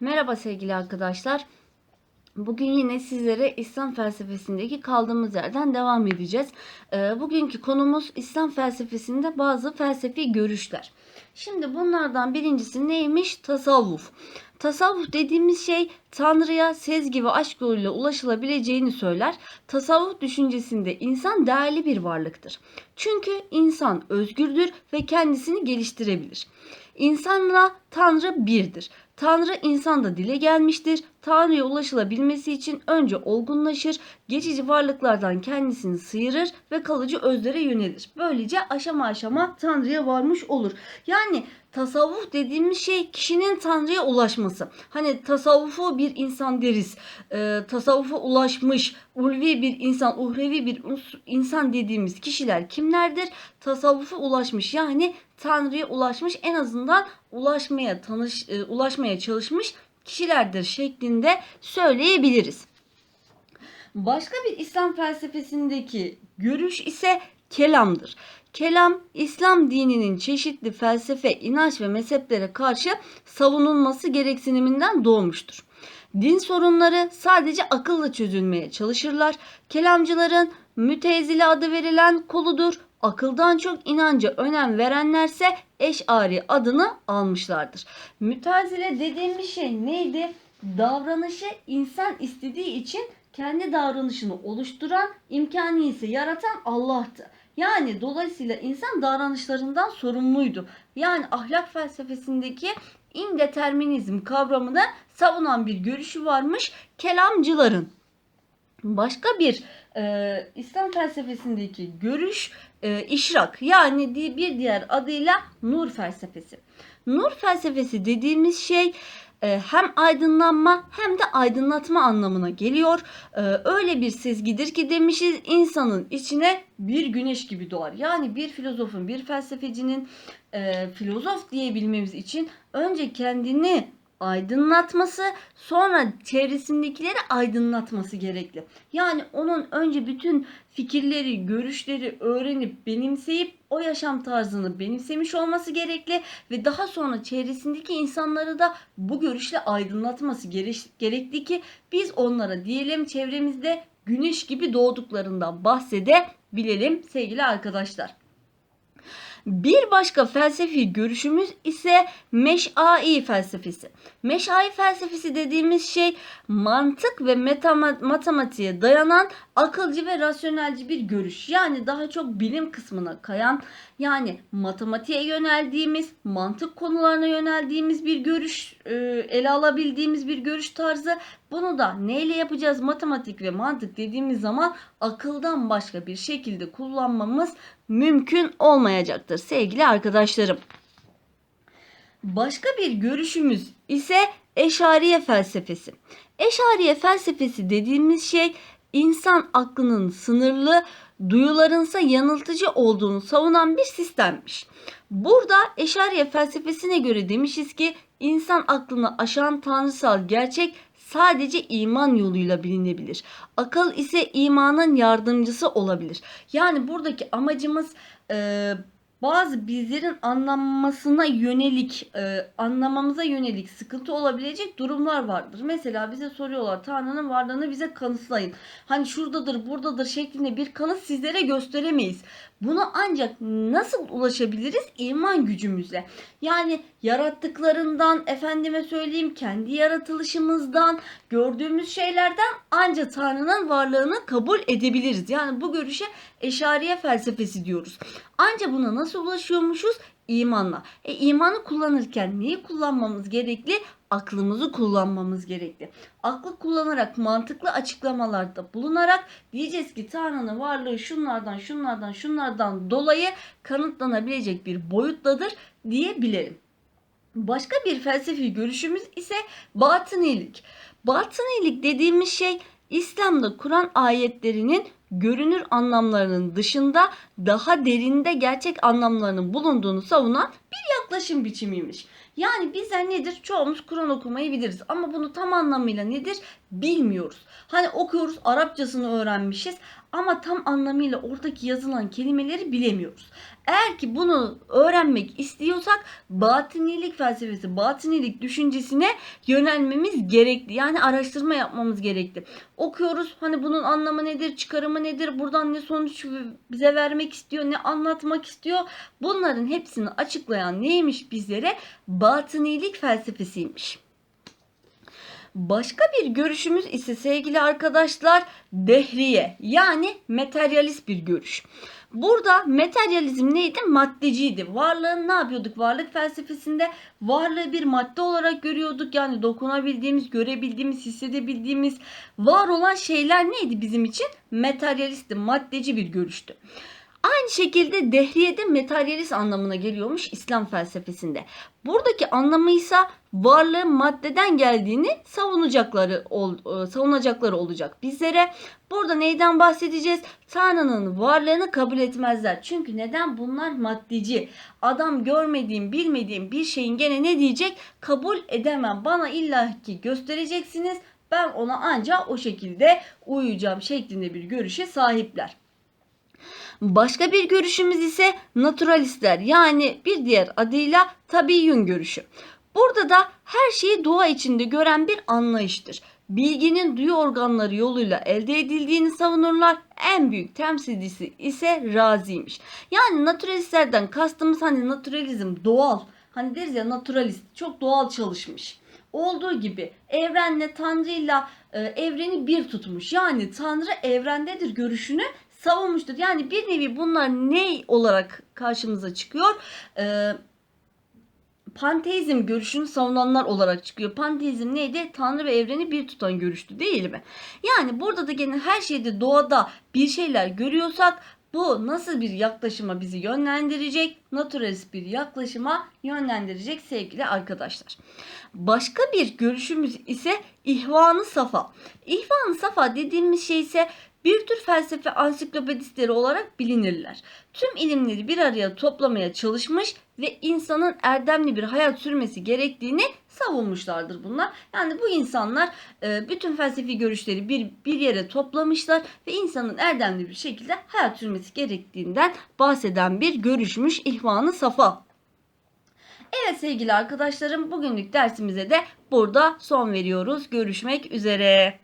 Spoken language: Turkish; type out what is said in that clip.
Merhaba sevgili arkadaşlar. Bugün yine sizlere İslam felsefesindeki kaldığımız yerden devam edeceğiz. Ee, bugünkü konumuz İslam felsefesinde bazı felsefi görüşler. Şimdi bunlardan birincisi neymiş? Tasavvuf. Tasavvuf dediğimiz şey Tanrı'ya sezgi ve aşk yoluyla ulaşılabileceğini söyler. Tasavvuf düşüncesinde insan değerli bir varlıktır. Çünkü insan özgürdür ve kendisini geliştirebilir. İnsanla Tanrı birdir. Tanrı insanda dile gelmiştir. Tanrı'ya ulaşılabilmesi için önce olgunlaşır, geçici varlıklardan kendisini sıyırır ve kalıcı özlere yönelir. Böylece aşama aşama Tanrı'ya varmış olur. Yani tasavvuf dediğimiz şey kişinin Tanrı'ya ulaşması. Hani tasavvufu bir insan deriz. Ee, tasavvufa ulaşmış, ulvi bir insan, uhrevi bir insan dediğimiz kişiler kimlerdir? Tasavvufa ulaşmış yani Tanrı'ya ulaşmış en azından ulaşmaya tanış e, ulaşmaya çalışmış kişilerdir şeklinde söyleyebiliriz. Başka bir İslam felsefesindeki görüş ise kelamdır. Kelam, İslam dininin çeşitli felsefe, inanç ve mezheplere karşı savunulması gereksiniminden doğmuştur. Din sorunları sadece akılla çözülmeye çalışırlar. Kelamcıların mütezile adı verilen koludur. Akıldan çok inanca önem verenlerse eşari adını almışlardır. Mütezile dediğimiz şey neydi? Davranışı insan istediği için kendi davranışını oluşturan, imkanı ise yaratan Allah'tı. Yani dolayısıyla insan davranışlarından sorumluydu. Yani ahlak felsefesindeki indeterminizm kavramını savunan bir görüşü varmış kelamcıların. Başka bir e, İslam felsefesindeki görüş e, işrak yani bir diğer adıyla nur felsefesi. Nur felsefesi dediğimiz şey hem aydınlanma hem de aydınlatma anlamına geliyor. E, öyle bir sezgidir ki demişiz insanın içine bir güneş gibi doğar. Yani bir filozofun, bir felsefecinin e, filozof diyebilmemiz için önce kendini aydınlatması sonra çevresindekileri aydınlatması gerekli. Yani onun önce bütün fikirleri, görüşleri öğrenip benimseyip o yaşam tarzını benimsemiş olması gerekli ve daha sonra çevresindeki insanları da bu görüşle aydınlatması gere- gerekli ki biz onlara diyelim çevremizde güneş gibi doğduklarından bahsedebilelim sevgili arkadaşlar. Bir başka felsefi görüşümüz ise meşai felsefesi. Meşai felsefesi dediğimiz şey mantık ve metama- matematiğe dayanan akılcı ve rasyonelci bir görüş. Yani daha çok bilim kısmına kayan yani matematiğe yöneldiğimiz, mantık konularına yöneldiğimiz bir görüş, e, ele alabildiğimiz bir görüş tarzı. Bunu da neyle yapacağız? Matematik ve mantık dediğimiz zaman akıldan başka bir şekilde kullanmamız mümkün olmayacaktır sevgili arkadaşlarım. Başka bir görüşümüz ise Eşariye felsefesi. Eşariye felsefesi dediğimiz şey insan aklının sınırlı, duyularınsa yanıltıcı olduğunu savunan bir sistemmiş. Burada Eşariye felsefesine göre demişiz ki insan aklını aşan tanrısal gerçek sadece iman yoluyla bilinebilir. Akıl ise imanın yardımcısı olabilir. Yani buradaki amacımız e, bazı bizlerin anlamasına yönelik, e, anlamamıza yönelik sıkıntı olabilecek durumlar vardır. Mesela bize soruyorlar Tanrı'nın varlığını bize kanıtlayın. Hani şuradadır, buradadır şeklinde bir kanıt sizlere gösteremeyiz. Buna ancak nasıl ulaşabiliriz? İman gücümüzle. Yani yarattıklarından, efendime söyleyeyim kendi yaratılışımızdan, gördüğümüz şeylerden ancak Tanrı'nın varlığını kabul edebiliriz. Yani bu görüşe eşariye felsefesi diyoruz. Ancak buna nasıl ulaşıyormuşuz? İmanla. E imanı kullanırken neyi kullanmamız gerekli? Aklımızı kullanmamız gerekli. Aklı kullanarak mantıklı açıklamalarda bulunarak diyeceğiz ki Tanrı'nın varlığı şunlardan şunlardan şunlardan dolayı kanıtlanabilecek bir boyuttadır diyebilirim. Başka bir felsefi görüşümüz ise batınilik. Batınilik dediğimiz şey İslam'da Kur'an ayetlerinin görünür anlamlarının dışında daha derinde gerçek anlamlarının bulunduğunu savunan bir yaklaşım biçimiymiş. Yani bizler nedir? Çoğumuz Kur'an okumayı biliriz ama bunu tam anlamıyla nedir? Bilmiyoruz. Hani okuyoruz, Arapçasını öğrenmişiz ama tam anlamıyla oradaki yazılan kelimeleri bilemiyoruz. Eğer ki bunu öğrenmek istiyorsak batinilik felsefesi, batinilik düşüncesine yönelmemiz gerekli. Yani araştırma yapmamız gerekli. Okuyoruz hani bunun anlamı nedir, çıkarımı nedir, buradan ne sonuç bize vermek istiyor, ne anlatmak istiyor. Bunların hepsini açıklayan neymiş bizlere? Batınilik felsefesiymiş. Başka bir görüşümüz ise sevgili arkadaşlar dehriye yani materyalist bir görüş. Burada materyalizm neydi? Maddeciydi. Varlığın ne yapıyorduk? Varlık felsefesinde varlığı bir madde olarak görüyorduk. Yani dokunabildiğimiz, görebildiğimiz, hissedebildiğimiz var olan şeyler neydi bizim için? Materyalistti, maddeci bir görüştü. Aynı şekilde dehriyede materyalist anlamına geliyormuş İslam felsefesinde. Buradaki anlamı ise varlığın maddeden geldiğini savunacakları ol, e, savunacakları olacak bizlere. Burada neyden bahsedeceğiz? Tanrı'nın varlığını kabul etmezler. Çünkü neden? Bunlar maddeci. Adam görmediğim, bilmediğim bir şeyin gene ne diyecek? Kabul edemem. Bana illaki göstereceksiniz. Ben ona ancak o şekilde uyuyacağım şeklinde bir görüşe sahipler. Başka bir görüşümüz ise naturalistler yani bir diğer adıyla tabiyyün görüşü. Burada da her şeyi doğa içinde gören bir anlayıştır. Bilginin duyu organları yoluyla elde edildiğini savunurlar. En büyük temsilcisi ise Razi'ymiş. Yani naturalistlerden kastımız hani naturalizm doğal. Hani deriz ya naturalist çok doğal çalışmış. Olduğu gibi evrenle Tanrı'yla e, evreni bir tutmuş. Yani Tanrı evrendedir görüşünü savunmuştur. Yani bir nevi bunlar ne olarak karşımıza çıkıyor? Ee, panteizm görüşünü savunanlar olarak çıkıyor. Panteizm neydi? Tanrı ve evreni bir tutan görüştü değil mi? Yani burada da gene her şeyde doğada bir şeyler görüyorsak bu nasıl bir yaklaşıma bizi yönlendirecek? Naturalist bir yaklaşıma yönlendirecek sevgili arkadaşlar. Başka bir görüşümüz ise ihvanı safa. İhvanı safa dediğimiz şey ise bir tür felsefe ansiklopedistleri olarak bilinirler. Tüm ilimleri bir araya toplamaya çalışmış ve insanın erdemli bir hayat sürmesi gerektiğini savunmuşlardır bunlar. Yani bu insanlar e, bütün felsefi görüşleri bir, bir yere toplamışlar ve insanın erdemli bir şekilde hayat sürmesi gerektiğinden bahseden bir görüşmüş ihvanı safa. Evet sevgili arkadaşlarım bugünlük dersimize de burada son veriyoruz. Görüşmek üzere.